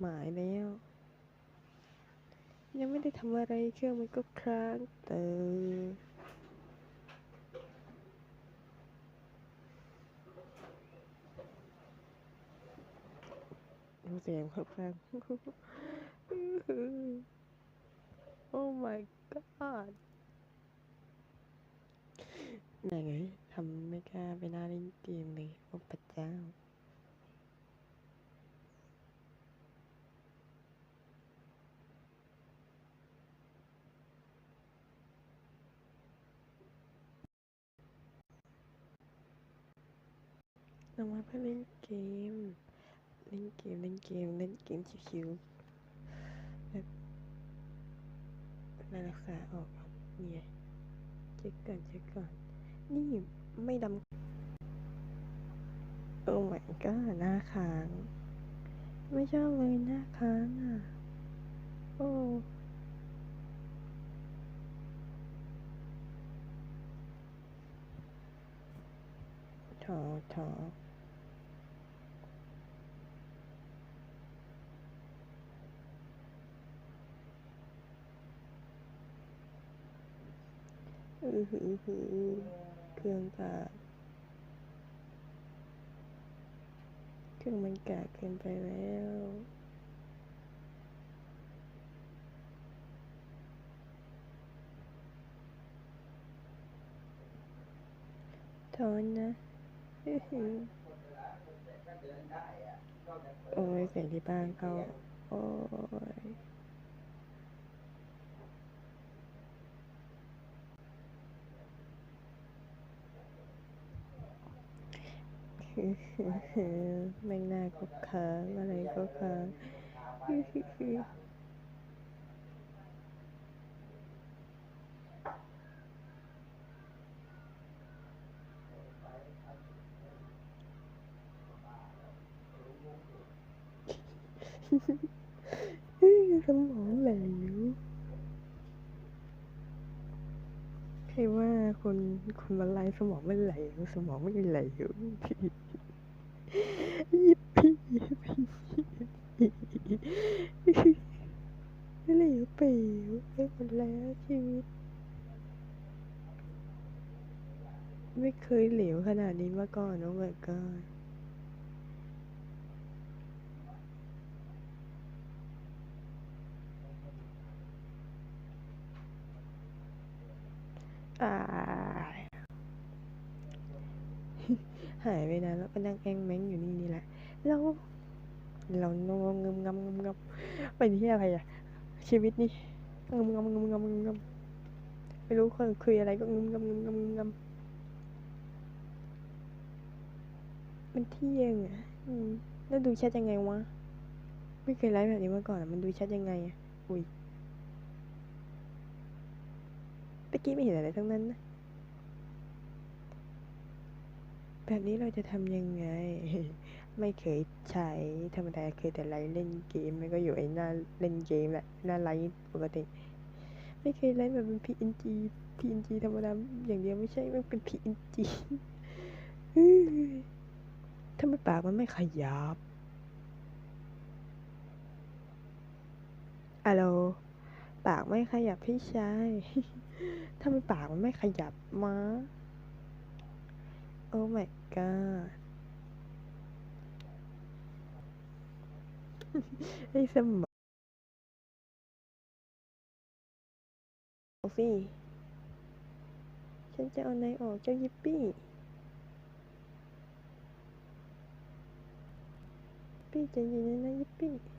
หมายแล้ว ยังไม่ได้ทำอะไรเครื่องมันก็ค้างเตอเสียงครับฟังโอ้ my god ไหนไงทำไม่กล้าไปหน้าเล่นเกมเลย โอ้พระเจ้า เรามาเพื่อเล่นเกม เล่นเกม เล่นเกม เล่นเกมชิวๆแบบนาฬิกาออกเนี่ยเช็คก่อนเช็คก่อน นี่ไม่ดำโอ้ my god หน้าค้าง ไม่ชอบเลยหน้าค้างอะ โอ้ถอถออือหือหือ เครื่องกากเครื่องมันกากเกินไปแล้วถอนนะโอ้ยเสียงที่บ้านเขาโอ้ย อื้อหือหือ แม่งน้าก็ค้างอะไรก็ค้างสมองเหลวใครว่าคนคนมาไลฟ์สมองไม่ไหลสมองไม่ไหลวยิบพี่ยิบพี่เหลวเป๋วไปหมดแล้วชีวิต ไม่เคยเหลวขนาดนี้มาก่อนโอ้ my god อ่ายหายไปนานแล้วก็นั่งแองแมงอยู่นี่นี่แหละ แล้วเรางงงงำงำงำเป็นที่อะไรอะ ชีวิตนี่งำงำงำงำงึมงึมไม่รู้คนคุยอะไรก็งำงำงำงำงำมันเที่ยงอะแล้วดูชัดยังไงวะ ไม่เคยไลฟ์แบบนี้มาก่อนมันดูชัดยังไงอะอุ้ยตะกี้ไม่เห็นอะไรทั้งนั้นนะแบบนี้เราจะทำยังไง ไม่เคยใช้ธรรมดาเคยแต่ไลฟ์เล่นเกมมันก็อยู่ไอ้หน้าเล่นเกมแหละหน้าไลฟ์ปกติ ไม่เคยไลฟ์แบบเป็น PNG PNG ธรรมดาอย่างเดียวไม่ใช่มันเป็น PNG อื้อทำไม่ปากมันไม่ขยับอะโลปากไม่ขยับพี่ชายทำไม่ปากมันไม่ขยับมาโอ้ my god ไอ้สมองฟี่ฉันจะเอานายออกเจ้ายิปปี้ปี้ใจเย็นๆนะยิปปี้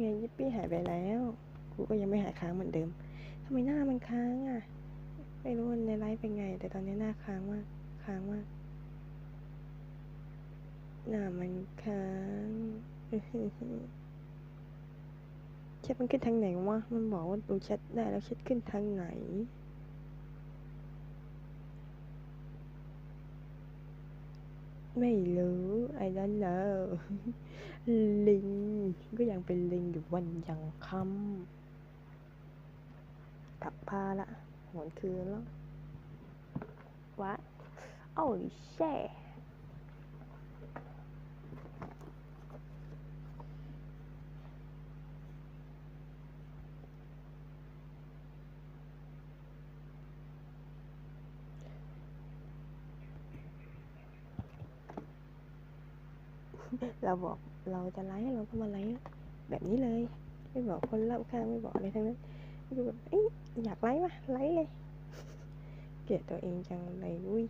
ไงยิปปี้หายไปแล้ว กูก็ยังไม่หายค้างเหมือนเดิมทำไมหน้ามันค้างอะ ไม่รู้ในไลฟ์เป็นไง แต่ตอนนี้หน้าค้างมาก ค้างมาก หน้ามันค้างแชทมันขึ้นทางไหนวะ มันบอกว่าดูแชทได้แล้วแชทขึ้นทางไหน ไม่รู้ I don't know ลิงก็ยังเป็นลิงอยู่วันยังค่ำถักผ้าละหวนคืนแล้ววะโอ้ยแช่ เราบอกเราจะไลฟ์เราก็มาไลฟ์แบบนี้เลยไม่บอกคนรอบข้างไม่บอกอะไรทั้งนั้นคือแบบเอ้ยอยากไลฟ์วะไลฟ์เลย เกลียดตัวเองจังเลยอุ้ย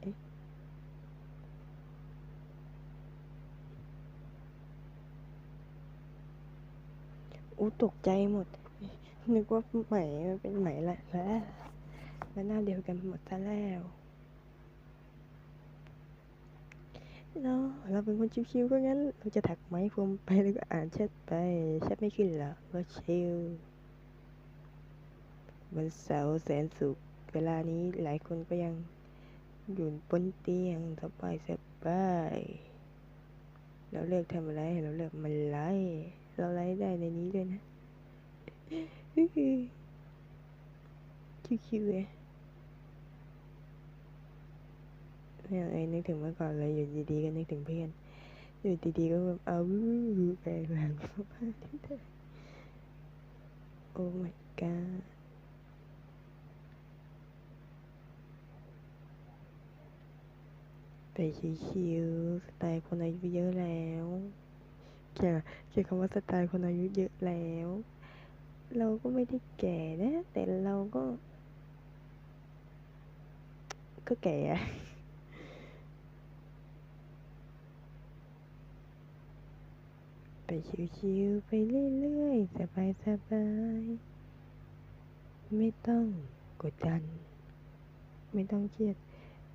เอ๊ะอู้ตกใจหมด นึกว่าไหมมันเป็นไหมละแล้วแล้วหน้าเดียวกันหมดซะแล้วเราเราเป็นคนชิวๆก็งั้น เราจะถักไหมพรมไปแล้วก็อ่านแชทไปแชทไม่ขึ้นหรอก็ชิลวันเสาร์แสนสุขเวลานี้หลายคนก็ยังอยู่บนเตียงสบายสบายเราเลิกทำอะไร เราเลิกมันไลเราไลได้ในนี้ด้วยนะ คิวๆไงเนี่ยไอ้นึกถึงเมื่อก่อนเลยอยู่ดีๆก็นึกถึงเพื่อนอยู่ดีๆก็แบบเอาไปหลังโอ้ my god ไปชิวๆสไตล์คนอายุเยอะแล้วแค่แค่คำว่าสไตล์คนอายุเยอะแล้ว เราก็ไม่ได้แก่นะ แต่เราก็ ก็แก่อะไปชิวๆไปเรื่อยๆ สบายๆ ไม่ต้องกดดัน ไม่ต้องเครียด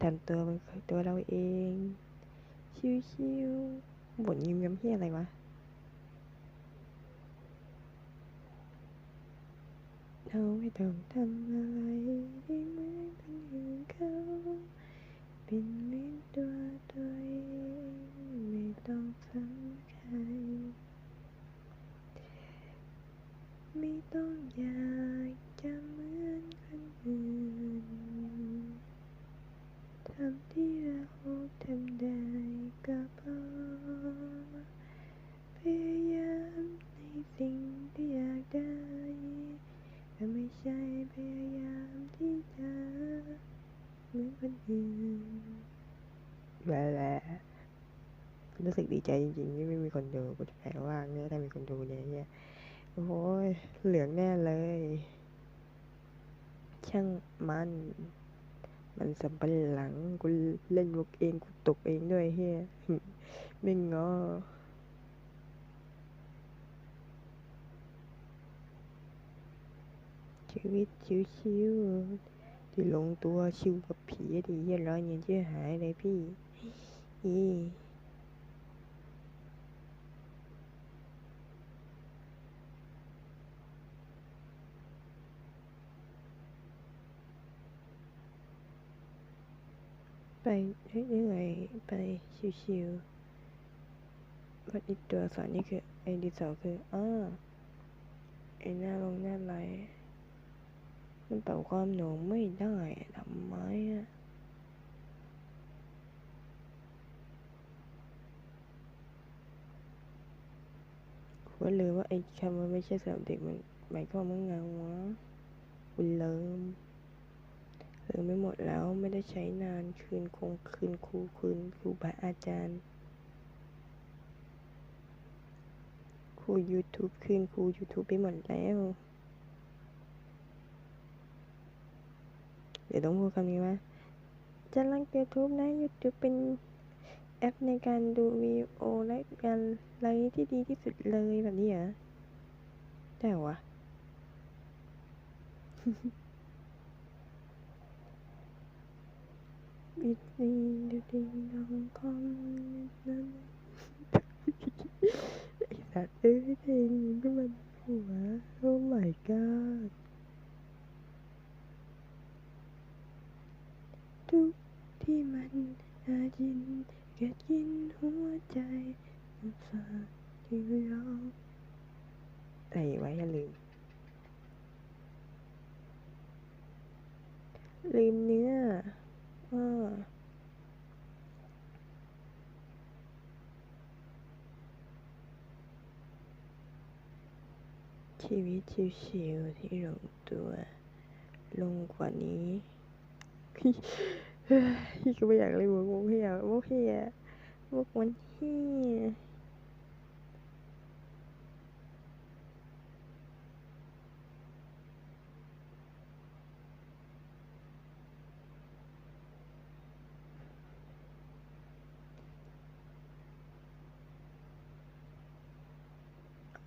ทำตัวเป็นตัวเราเอง ชิวๆบ่นยิ้มย้ำเฮียอะไรวะ เราไม่ต้องทำอะไรให้เหมือนคนอื่นเขา เป็นเหมือนตัวตัวเองไม่ต้องสำใครไม่ต้องอยากจะเหมือนคนอื่นทำที่เราทำได้ก็พอพยายามในสิ่งที่อยากได้ แต่ไม่ใช่พยายามที่จะเหมือนคนอื่นแหละรู้สึกดี ใจจริงๆที่ไม่มีคนดูกูจะแปลว่างเนี่ยถ้ามีคนดูเนี่ยเฮียโอ้ยเหลืองแน่เลย ช่างมัน มันสำปะหลังกูเล่นมุกเองกูตกเองด้วยเฮียไม่งอชีวิตชิวๆที่ลงตัวชิวกับผีดีเยี่ยร้อยเงินเชื่อหายเลยพี่อี ไปเรื่อยๆไปชิวๆวัดอีกตัวสอนนี่คือไอ้ดีสอคืออ้าไอ้หน้าลงหน้าไหลมันปรับความหนูไม่ได้ทำไมอะว่าลืมว่าไอ้คำว่าไม่ใช่สำหรับเด็กมันหมายความว่าไงวะคุณลืม ลืมไม่หมดแล้วไม่ได้ใช้นานคืนคงคืนครูคืนครูบาอาจารย์ ครู YouTube คืนครู YouTube ไปหมดแล้วเดี๋ยวต้องพูดคำนี้ว่าจะรัก YouTube นะ YouTube เป็นแอปในการดูวิดีโอและการไลฟ์ที่ดีที่สุดเลยแบบนี้เหรอได้หรอวะ วิธีดูดีน้องคอมนั้นไอ้สัตว์เอ้ยเพลงนี้ก็มันหัว Oh my god ทุกที่มันอาจินเกิดกินหัวใจมันฝากที่ยอมอะไรไว้อย่าลืมลืมเนื้อ อ้อชีวิตชิวๆที่ลงตัว ลงกว่านี้พี่ก็ไม่อยากเลยมุกมุกเฮียมุกเฮียมุกมันเฮีย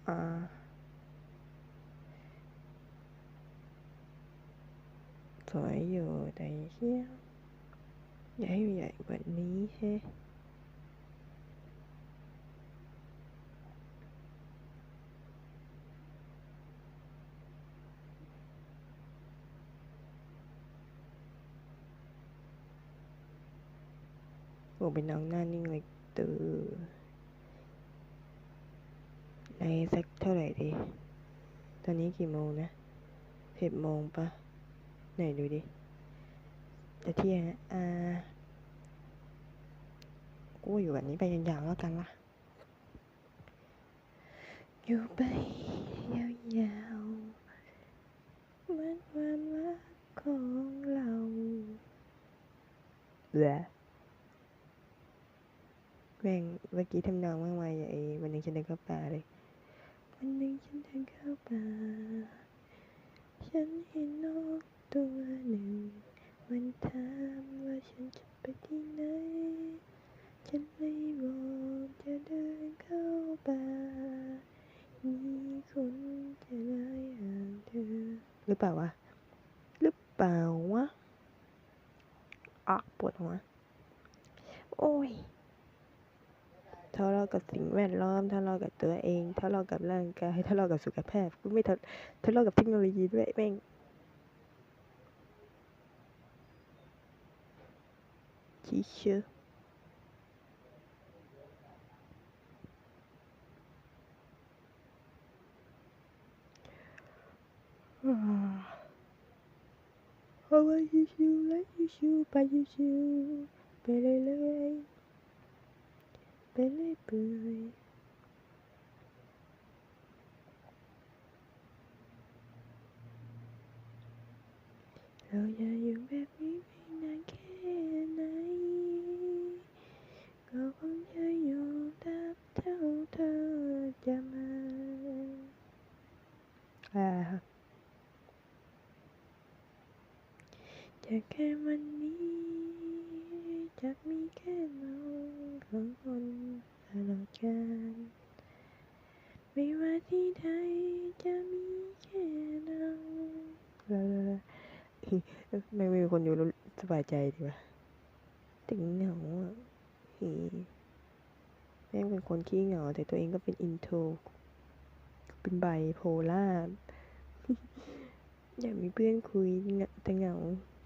อ่า อยู่แต่เฮียอยากให้ใหญ่กว่านี้แฮะโอเป็นน้องหน้านิ่งเลยตือในสักเท่าไหร่ดี ตอนนี้กี่โมงนะสิบโมงปะ ไหนดูดิจะเที่ยงอะอ่ากูอยู่แบบนี้ไปยาวๆแล้วกันล่ะ อยู่ไปยาวๆเหมือนความรักของเราแหละแม่งเมื่อกี้ทำนองมากมายไอ้วันหนึ่งฉันเดินเข้าป่าเลย วันหนึ่งฉันเดินเข้าป่า ฉันเห็นนก ตัวหนึ่ง มันถามว่าฉันจะไปที่ไหน ฉันเลยบอกจะเดินเข้าป่ามีคนจะได้ห่างเธอ หรือเปล่าวะ หรือเปล่าวะอะปวดหัว โอ้ยทะเลาะกับสิ่งแวดล้อมทะเลาะกับตัวเองทะเลาะกับร่างกายทะเลาะกับสุขภาพกูไม่ทะเลาะกับเทคโนโลยีด้วยแม่ง ทีเชื่อเพราะว่าชิวๆและชิวๆไก็คงจะอยู่ตับเท่าเธอจะมาอ่าจะแค่วันนี้ จะมีแค่เราของคนตลอดกาลไม่ว่าที่ใดจะมีแค่เราไม่มีคนอยู่สบายใจดีกว่าถึงเหงาอะ แม่งเป็นคนขี้เหงา แต่ตัวเองก็เป็นอินโทรเป็นไบโพล่าอยากมีเพื่อนคุยแต่เหงา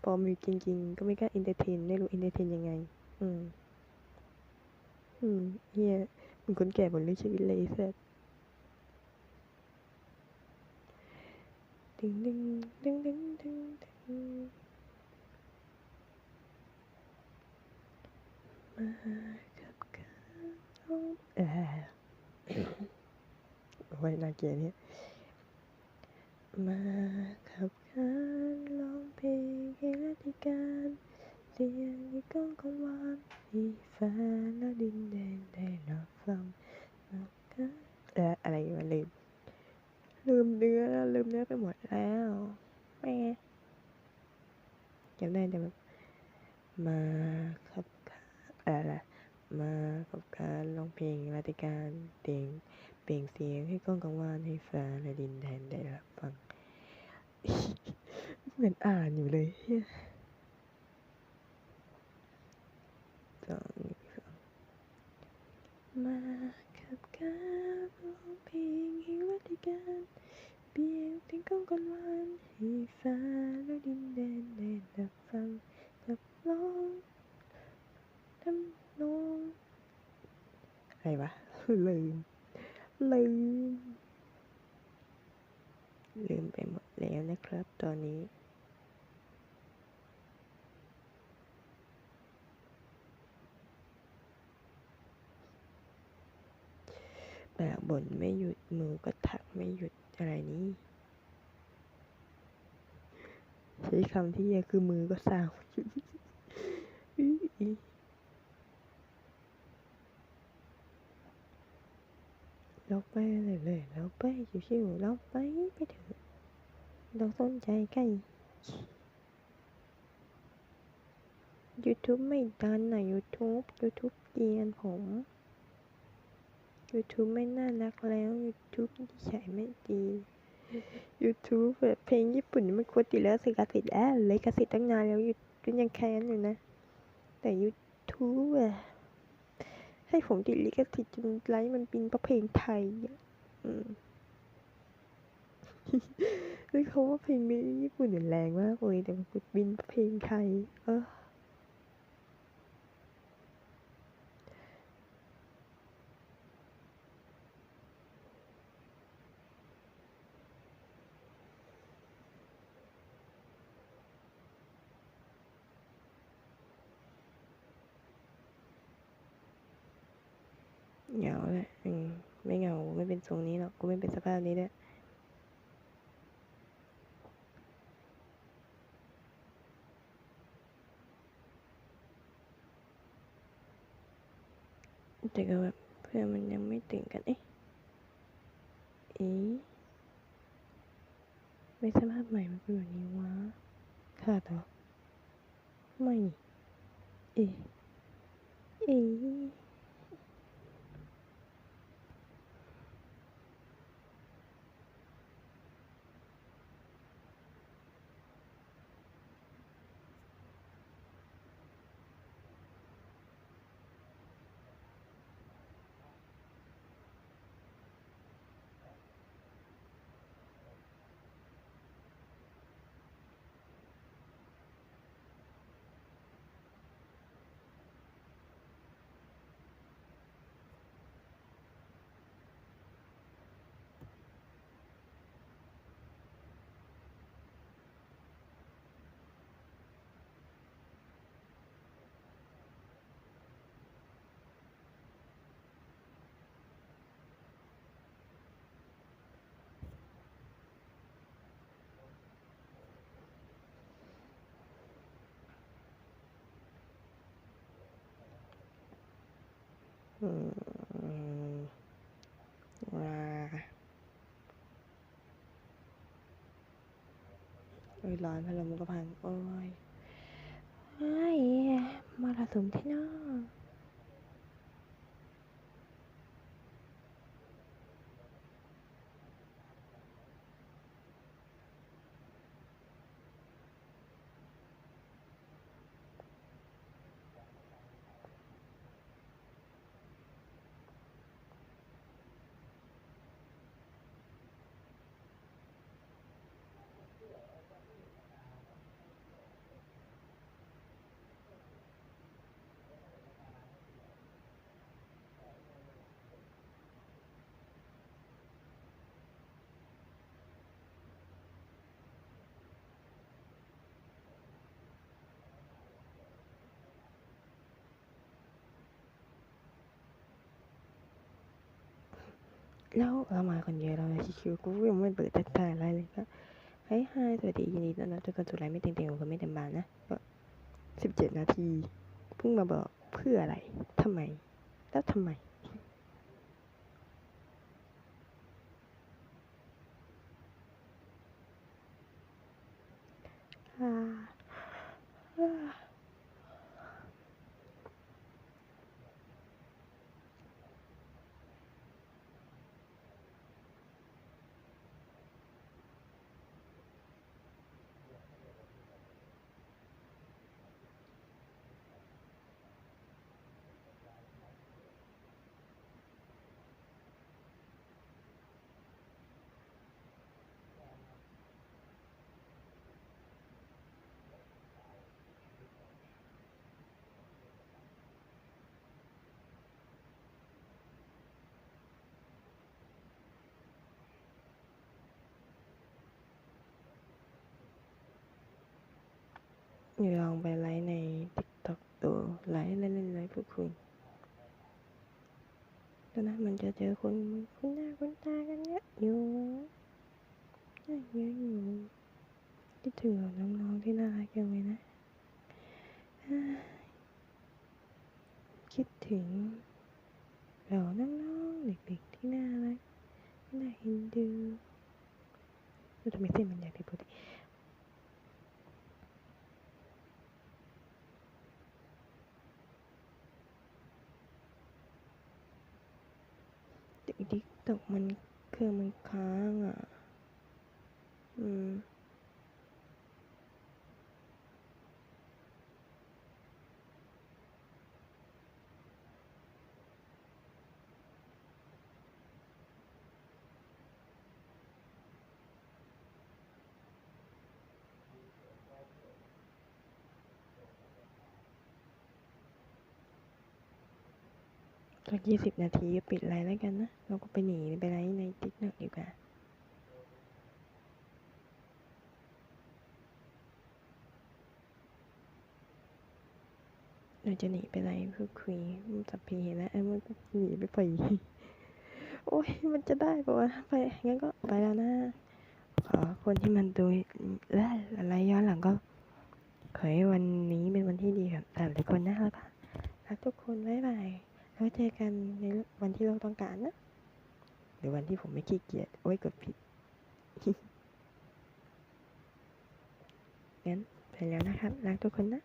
พอมีจริง ๆ ก็ไม่กล้าอินเตอร์เทนไม่รู้อินเตอร์เทนยังไง อืม อืมเฮียเป็นคนแก่บนเรื่องชีวิตเลยเสร็จดึงดึงดึงดึงดึงดึง มากับการร้องเออโอ้ยน่าเกลียดนี่มากับการร้องเพลงให้รัติการเสียงที่ก้องกังวานให้ฟ้าและดินแดนได้รับฟังมากับเอออะไรวะลืมลืมเนื้อลืมเนื้อไปหมดแล้วแม่จำได้แต่แบบมาครับ อะไรมากับการร้องเพลงรัติการเต่งเปล่งเสียงให้กล้องกังวานให้ฟ้าและดินแดนได้รับฟัง เหมือนอ่านอยู่เลยสองสงมากับการร้องเพลงให้รัติการเปลี่ยงเสียงกล้องกังวานให้ฟ้าและดินแดนได้รับฟังกับร้องันน้องใครวะลืม ลืม ลืมไปหมดแล้วนะครับ ตอนนี้แบบบ่นไม่หยุดมือก็ถักไม่หยุดอะไรนี้ใช้คำที่ยอะคือมือก็สาว เราไปเลยเลยเราไปชิวๆเราไปไปเถอะเราสนใจใกล้ YouTube ไม่ดันนะ YouTube YouTube เกลียนผม YouTube ไม่น่ารักแล้ว YouTube นิสัยไม่ดี YouTube แบบเพลงญี่ปุ่นนี่มันควรติดแล้วสิกสิทธิ์แล้วเลยกสิทธิ์ตั้งนานแล้วยูยังแค้นอยู่นะ แต่ YouTube อะ ให้ผมติดลิขสิทธิ์จนไลฟ์มันเป็นประเพลงไทยอะอืมคือเขาว่าเพลงนี้ญี่ปุ่นเนี่ยแรงมากเลยแต่มันบินเพลงไทย เออ เหงาแหละอืมไม่ เป็นทรงนี้หรอก กูไม่เป็นสภาพนี้ด้วยแต่ก็แบบเพื่อนมันยังไม่ตื่นกัน เอ๊ะอีไม่สภาพใหม่มันเป็นแบบนี้วะขาดเหรอ ไม่นี่เอ๊ะเอ๊ะ อืมว้าโอ้ยร้อนพัดลมก็พั แล้วเรามาคนเดียวเราชิวกูยังไม่เปิดทักทายอะไรเลยก็เฮ้ยฮายสวัสดียินดีต้อนรับทุกคนสู่ไลฟ์ไม่เต็มเต็มคนไม่เต็มบานนะก็สิบเจ็ดนาทีเพิ่งมาบอกเพื่ออะไรทำไม แล้วทำไมอ่า ลองไปไลฟ์ใน TikTok ดูไลฟ์เล่นๆไลฟ์พูดคุยแล้นมันจะเจอคนคุ้นหน้าคุ้นตากันเยอะอยู่เยอะอยู่คิดถึงเหล่าน้องๆที่น่ารักจังเลยนะ คิดถึงเหล่าน้องๆเด็กๆที่น่ารักน่าเห็นดูแล้วทำไมเส้นมันใหญ่ผิดปกติ ติ๊กตกมันเครื่องมันค้างอะ อืม ยี่สิบนาทีก็ปิดไลน์แล้วกันนะ เราก็ไปหนีไปไลฟ์ในติ๊กต็อกดีกว่าเราจะหนีไปไลฟ์พูดคุยสัพเพเหระไอ้มันก็หนีไปปล่อยโอ้ยมันจะได้ปะวะไปงั้นก็ไปแล้วนะขอคนที่มันดูและอะไรย้อนหลังก็ขอให้วันนี้เป็นวันที่ดีกับแต่ละคนนะแล้วก็รักทุกคนบ๊ายบาย แล้วเจอกันในวันที่เราต้องการนะ หรือวันที่ผมไม่ขี้เกียจ โอ้ยกดผิด งั้นไปแล้วนะครับ รักทุกคนนะ